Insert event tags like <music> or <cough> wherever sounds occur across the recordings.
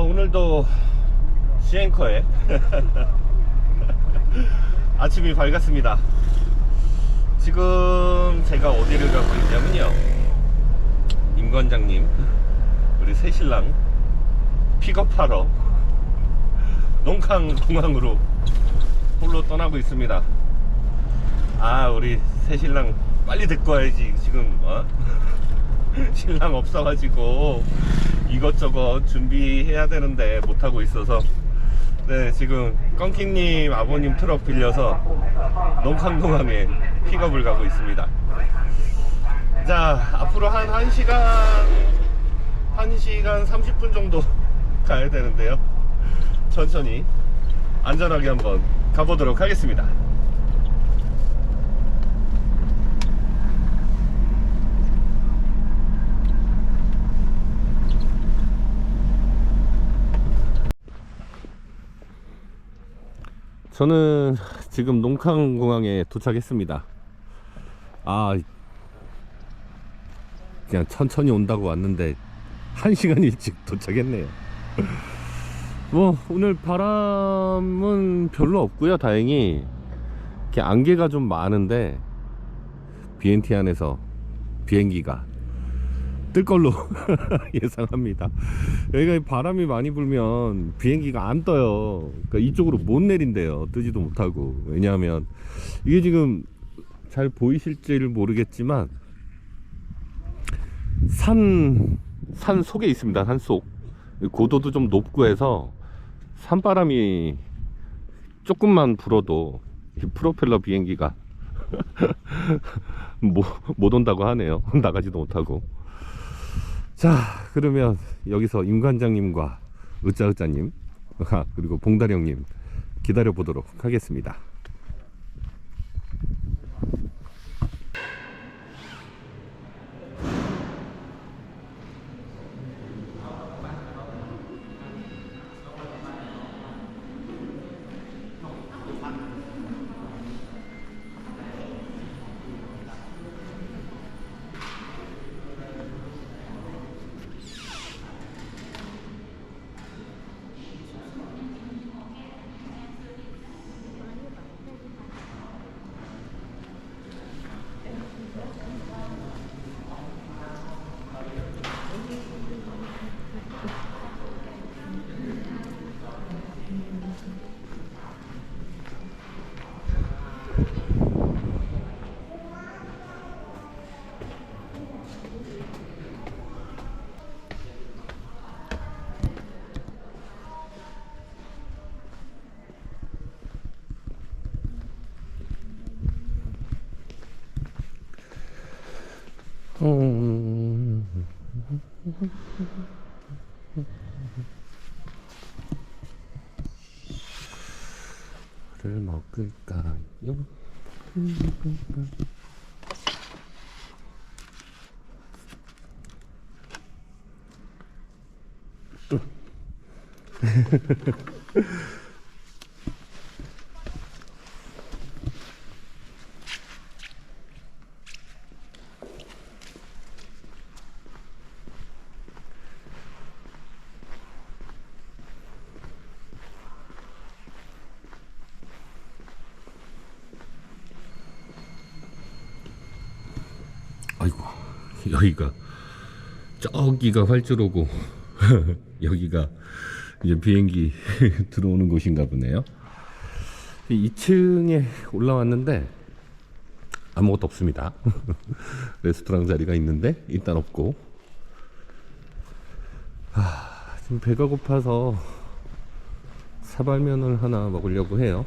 오늘도 시앵커에 <laughs> 아침이 밝았습니다. 지금 제가 어디를 가고 있냐면요. 임 관장님, 우리 새신랑 픽업하러 농캉 공항으로 홀로 떠나고 있습니다. 아, 우리 새신랑 빨리 데리고 와야지. 지금 어? <laughs> 신랑 없어가지고 이것저것 준비해야 되는데 못하고 있어서. 네 지금 कं키님 아버님 트럭 빌려서 농캉공항에 픽업을 가고 있습니다. 자 앞으로 한 1시간 1시간 30분 정도 <laughs> 가야 되는데요. 천천히 안전하게 한번 가보도록 하겠습니다 저는 <laughs> 지금 농캉공항에 도착했습니다. 아, 그냥 천천히 온다고 왔는데 한 시간 일찍 도착했네요. <laughs> 뭐 오늘 바람은 별로 없고요. 다행히 이렇게 안개가 좀 많은데 BNT 안에서 비행기가 뜰 걸로 <laughs> 예상합니다. 여기가 바람이 많이 불면 비행기가 안 떠요. 그러니까 이쪽으로 못 내린대요. 뜨지도 못하고. 왜냐하면 이게 지금 잘 보이실지를 모르겠지만 산, 산 속에 있습니다. 산 속. 고도도 좀 높고 해서 산바람이 조금만 불어도 이 프로펠러 비행기가 <laughs> 못, 못 온다고 하네요. <laughs> 나가지도 못하고. 자 그러면 여기서 임관장님과 으짜으짜님 아, <laughs> 그리고 봉다령님 기다려 보도록 하겠습니다 <laughs> 아이고 여기가 저기가 활주로고 <laughs> 여기가 이제 비행기 <laughs> 들어오는 곳인가 보네요. 2층에 올라왔는데 아무것도 없습니다. <laughs> 레스토랑 자리가 있는데 일단 없고. 아, 지금 배가 고파서 사발면을 하나 먹으려고 해요.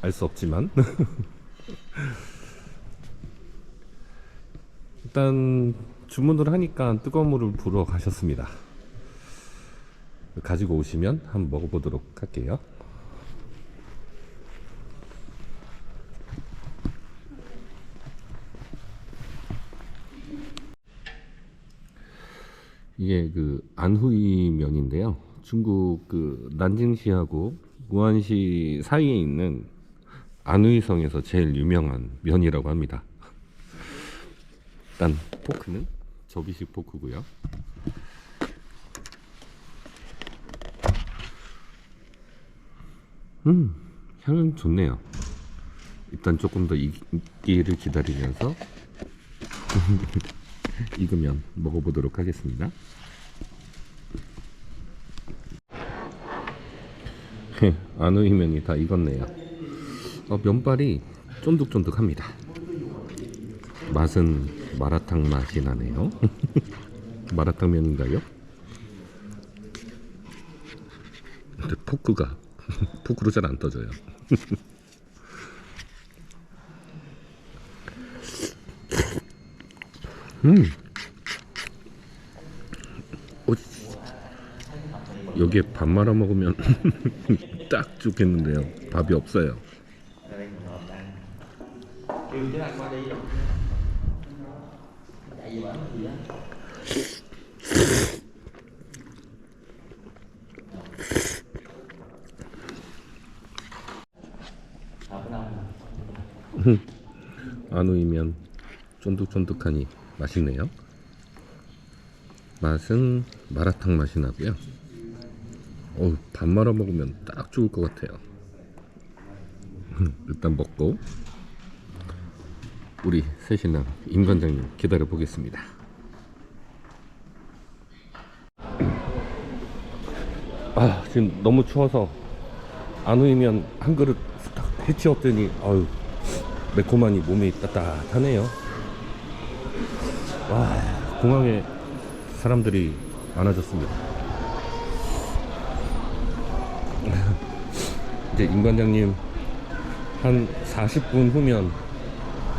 알 수 없지만. <laughs> 일단 주문을 하니까 뜨거운 물을 부러 가셨습니다. 가지고 오시면 한번 먹어보도록 할게요. 이게 그 안후이 면인데요. 중국 그 난징시하고 무안시 사이에 있는 안후이성에서 제일 유명한 면이라고 합니다. 일단 포크는 접이식 포크고요. 음, 향은 좋네요. 일단 조금 더 익기를 기다리면서 <laughs> 익으면 먹어보도록 하겠습니다. <laughs> 안우이면이 다 익었네요. 어, 면발이 쫀득쫀득합니다. 맛은 마라탕 맛이 나네요. <laughs> 마라탕면인가요? 근데 포크가 <laughs> 포크로 잘 안 떠져요. <laughs> 음. 어, 여기에 밥 말아 먹으면 딱 좋겠는데요. 밥이 없어요. 안우이면 쫀득쫀득하니 맛있네요. 맛은 마라탕 맛이 나고요. 어, 밥 말아 먹으면 딱 좋을 것 같아요. 일단 먹고 우리 셋이나 임 관장님 기다려 보겠습니다. 아 지금 너무 추워서 안우이면 한 그릇 딱 해치웠더니 아유 매콤하니 몸이 따뜻하네요. 와 공항에 사람들이 많아졌습니다. <laughs> 이제 임 관장님 한 40분 후면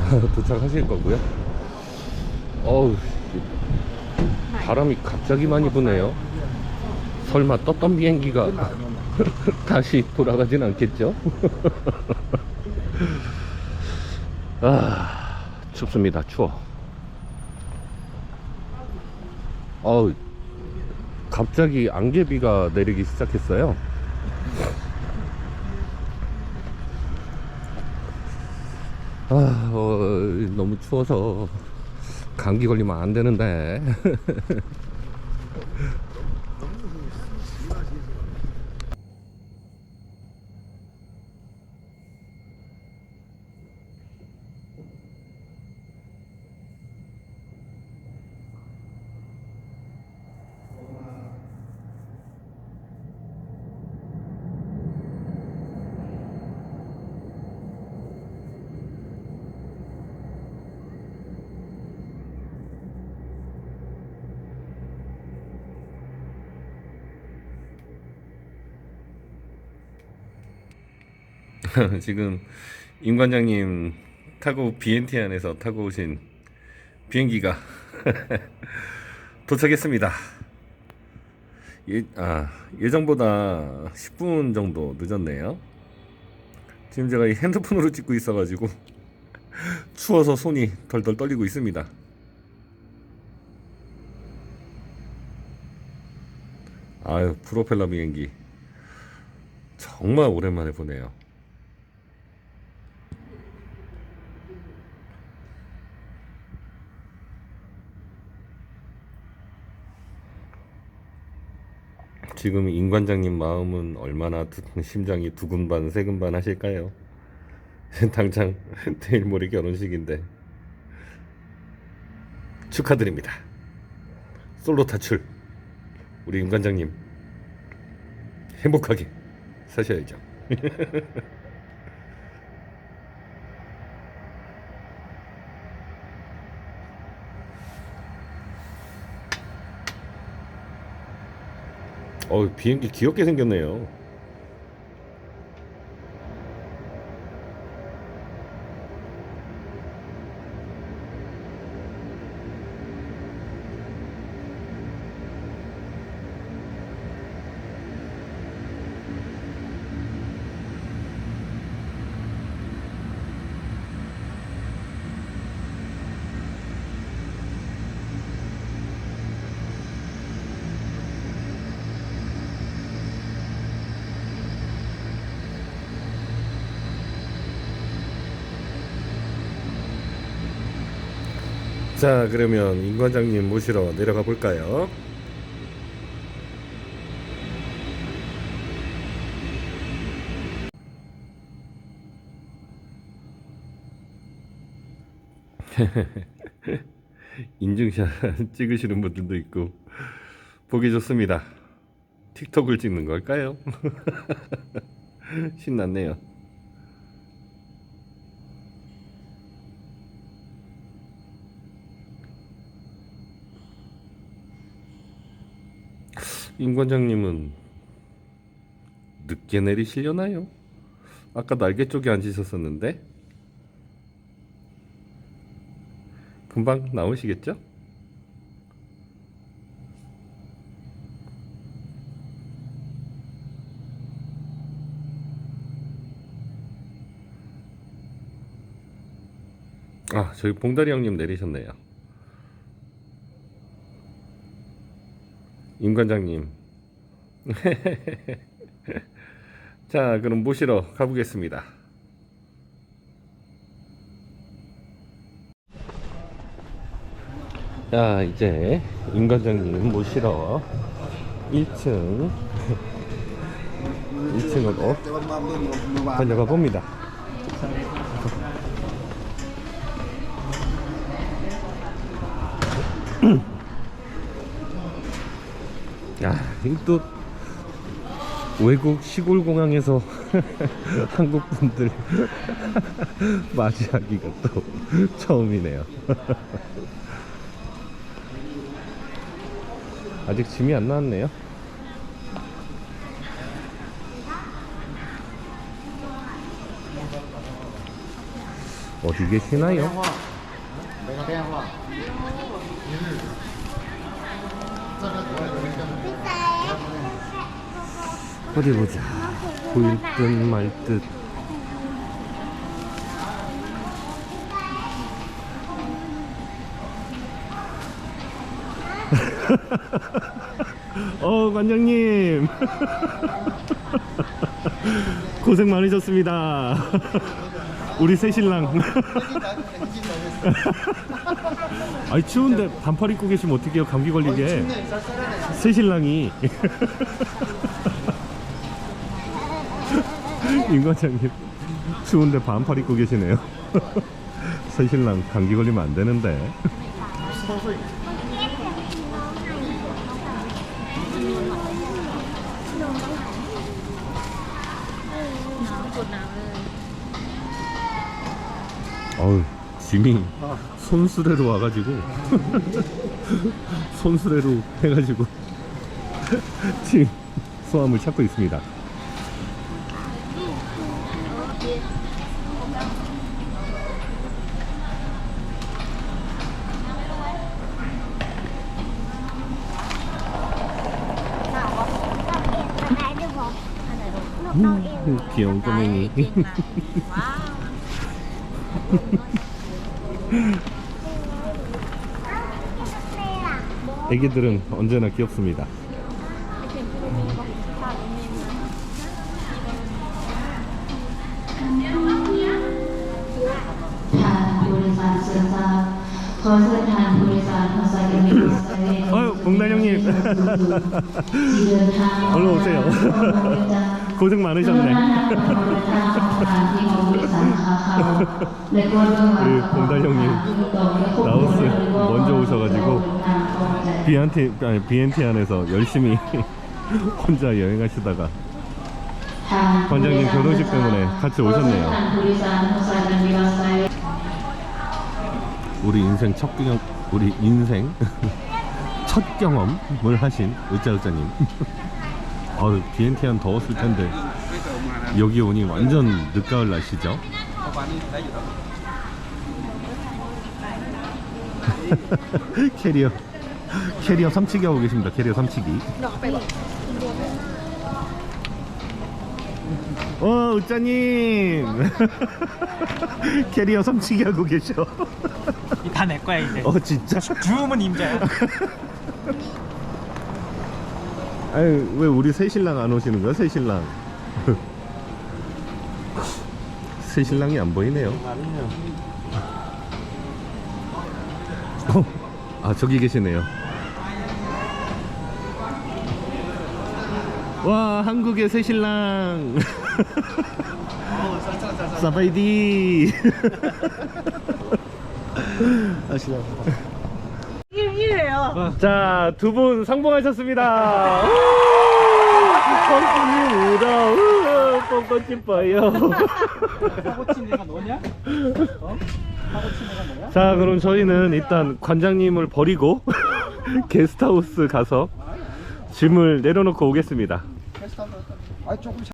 <laughs> 도착하실 거고요. 어우 바람이 갑자기 많이 부네요. 설마 떴던 비행기가 <laughs> 다시 돌아가진 않겠죠? <laughs> 아 춥습니다 추워 어우 갑자기 안개비가 내리기 시작했어요 아 어, 너무 추워서 감기 걸리면 안 되는데 <laughs> <laughs> 지금 임 관장님 타고 BNT 안에서 타고 오신 비행기가 <laughs> 도착했습니다. 예, 아, 예정보다 10분 정도 늦었네요. 지금 제가 이 핸드폰으로 찍고 있어가지고 <laughs> 추워서 손이 덜덜 떨리고 있습니다. 아유, 프로펠러 비행기 정말 오랜만에 보네요. 지금 임 관장님 마음은 얼마나 두, 심장이 두근반 세근반 하실까요? <laughs> 당장 내일 모레 결혼식인데 축하드립니다. 솔로 타출 우리 임 관장님 행복하게 사셔야죠. <laughs> 어 비행기 귀엽게 생겼네요. 자 그러면 임관장님 모시러 내려가 볼까요? <laughs> 인증샷 찍으시는 분들도 있고 보기 좋습니다. 틱톡을 찍는 걸까요? <laughs> 신났네요. 임 관장님은 늦게 내리시려나요? 아까 날개 쪽에 앉으셨었는데 금방 나오시겠죠? 아, 저기 봉다리 형님 내리셨네요. 임 관장님. <laughs> 자, 그럼 모시러 가보겠습니다. 자, 이제 임 관장님 모시러 1층 1층으로 달려가 봅니다. 또 외국 시골 공항에서 <laughs> 한국 분들 <laughs> 맞이하기가 또 처음이네요. <laughs> 아직 짐이 안 나왔네요. 어디 계시나요? 어디 보자. 보일 듯말 듯. <laughs> 어, 관장님. <laughs> 고생 많으셨습니다. <laughs> 우리 새 신랑. <laughs> 아니 추운데 반팔 입고 계시면 어떡해요? 감기 걸리게. 새 신랑이. <laughs> 임 과장님 추운데 반팔 입고 계시네요. <laughs> 새 신랑 감기 걸리면 안 되는데. 어우 짐이 손수레로 와가지고. <laughs> 손수레로 해가지고. 지금 소함을 찾고 있습니다. 음, 귀여운 꼬맹이 <laughs> <laughs> <laughs> 애기들은 언제나 귀엽습니다 아유, 봉단 형님. <laughs> 얼른 오세요. <laughs> 고생 많으셨네 우리 <laughs> 봉달 형님 라오스 먼저 오셔가지고 BNT, 아니, BNT 안에서 열심히 <laughs> 혼자 여행하시다가 관장님 결혼식 때문에 같이 오셨네요. 우리 인생 첫 경험, 우리 인생 <laughs> 첫 경험을 하신 의자 의자님. 아유, 비엔티안 더웠을 텐데 여기 오니 완전 늦가을 날씨죠. <laughs> 캐리어 캐리어 삼치기 하고 계십니다. 캐리어 삼치기. 어, 의자님 <laughs> 캐리어 삼치기 하고 계셔. 다 내 거야 이제. 어, 진짜? 주음은 임자야. <laughs> 아유 왜 우리 새 신랑 안 오시는 거야 새 신랑? <laughs> 새 신랑이 안 보이네요. 어, 아 저기 계시네요. 와 한국의 새 신랑. <laughs> 사바이디 <laughs> 자, 두 분 상봉하셨습니다. 뻥뻥이 울어. 뻥뻥 뻐요 사고 친 애가 너냐? 어? 사고 친 애가 너야? 자, 그럼 저희는 일단 관장님을 버리고 <laughs> 게스트하우스 가서 짐을 내려놓고 오겠습니다. 아 조금